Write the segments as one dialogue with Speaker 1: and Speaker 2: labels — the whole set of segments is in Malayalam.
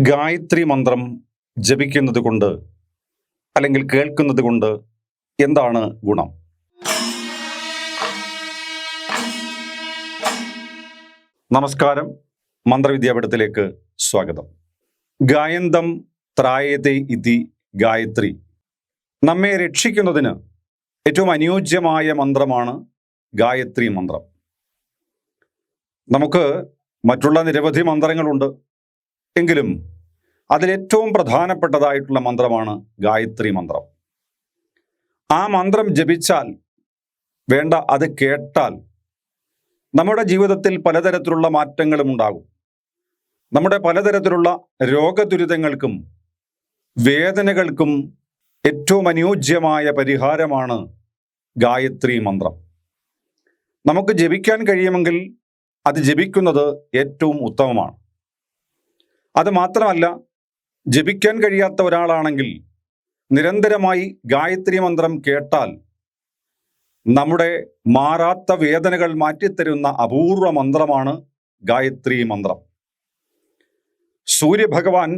Speaker 1: ഗായത്രി മന്ത്രം ജപിക്കുന്നത് കൊണ്ട് അല്ലെങ്കിൽ കേൾക്കുന്നത് കൊണ്ട് എന്താണ് ഗുണം? നമസ്കാരം. മന്ത്രവിദ്യാപീഠത്തിലേക്ക് സ്വാഗതം. ഗായന്തം ത്രായതേ ഇതി ഗായത്രി. നമ്മെ രക്ഷിക്കുന്നതിന് ഏറ്റവും അനുയോജ്യമായ മന്ത്രമാണ് ഗായത്രി മന്ത്രം. നമുക്ക് മറ്റുള്ള നിരവധി മന്ത്രങ്ങളുണ്ട്. എങ്കിലും അതിലേറ്റവും പ്രധാനപ്പെട്ടതായിട്ടുള്ള മന്ത്രമാണ് ഗായത്രി മന്ത്രം. ആ മന്ത്രം ജപിച്ചാൽ വേണ്ട അത് കേട്ടാൽ നമ്മുടെ ജീവിതത്തിൽ പലതരത്തിലുള്ള മാറ്റങ്ങളും ഉണ്ടാകും. നമ്മുടെ പലതരത്തിലുള്ള രോഗദുരിതങ്ങൾക്കും വേദനകൾക്കും ഏറ്റവും അനുയോജ്യമായ പരിഹാരമാണ് ഗായത്രി മന്ത്രം. നമുക്ക് ജപിക്കാൻ കഴിയുമെങ്കിൽ അത് ജപിക്കുന്നത് ഏറ്റവും ഉത്തമമാണ്. അത് മാത്രമല്ല ജപിക്കാൻ കഴിയാത്ത ഒരാളാണെങ്കിൽ നിരന്തരമായി ഗായത്രി മന്ത്രം കേട്ടാൽ നമ്മുടെ മാറാത്ത വേദനകൾ മാറ്റിത്തരുന്ന അപൂർവ മന്ത്രമാണ് ഗായത്രി മന്ത്രം. സൂര്യഭഗവാൻ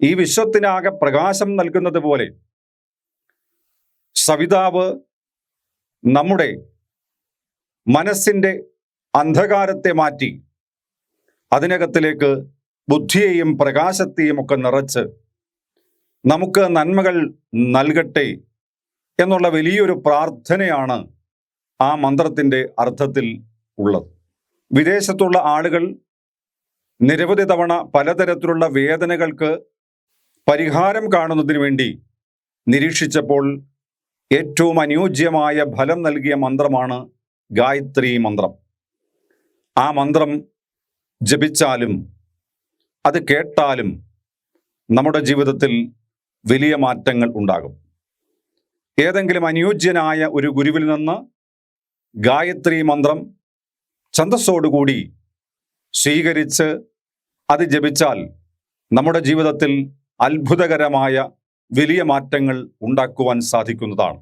Speaker 1: ഈ വിശ്വത്തിനാകെ പ്രകാശം നൽകുന്നത് പോലെ സവിതാവ് നമ്മുടെ മനസ്സിന്റെ അന്ധകാരത്തെ മാറ്റി അതിനകത്തിലേക്ക് ബുദ്ധിയെയും പ്രകാശത്തെയും ഒക്കെ നിറച്ച് നമുക്ക് നന്മകൾ നൽകട്ടെ എന്നുള്ള വലിയൊരു പ്രാർത്ഥനയാണ് ആ മന്ത്രത്തിന്റെ അർത്ഥത്തിൽ ഉള്ളത്. വിദേശത്തുള്ള ആളുകൾ നിരവധി തവണ പലതരത്തിലുള്ള വേദനകൾക്ക് പരിഹാരം കാണുന്നതിന് വേണ്ടി നിരീക്ഷിച്ചപ്പോൾ ഏറ്റവും അനുയോജ്യമായ ഫലം നൽകിയ മന്ത്രമാണ് ഗായത്രി മന്ത്രം. ആ മന്ത്രം ജപിച്ചാലും അത് കേട്ടാലും നമ്മുടെ ജീവിതത്തിൽ വലിയ മാറ്റങ്ങൾ ഉണ്ടാകും. ഏതെങ്കിലും അനുയോജ്യനായ ഒരു ഗുരുവിൽ നിന്ന് ഗായത്രി മന്ത്രം ഛന്തസ്സോടുകൂടി സ്വീകരിച്ച് അത് ജപിച്ചാൽ നമ്മുടെ ജീവിതത്തിൽ അത്ഭുതകരമായ വലിയ മാറ്റങ്ങൾ ഉണ്ടാക്കുവാൻ സാധിക്കുന്നതാണ്.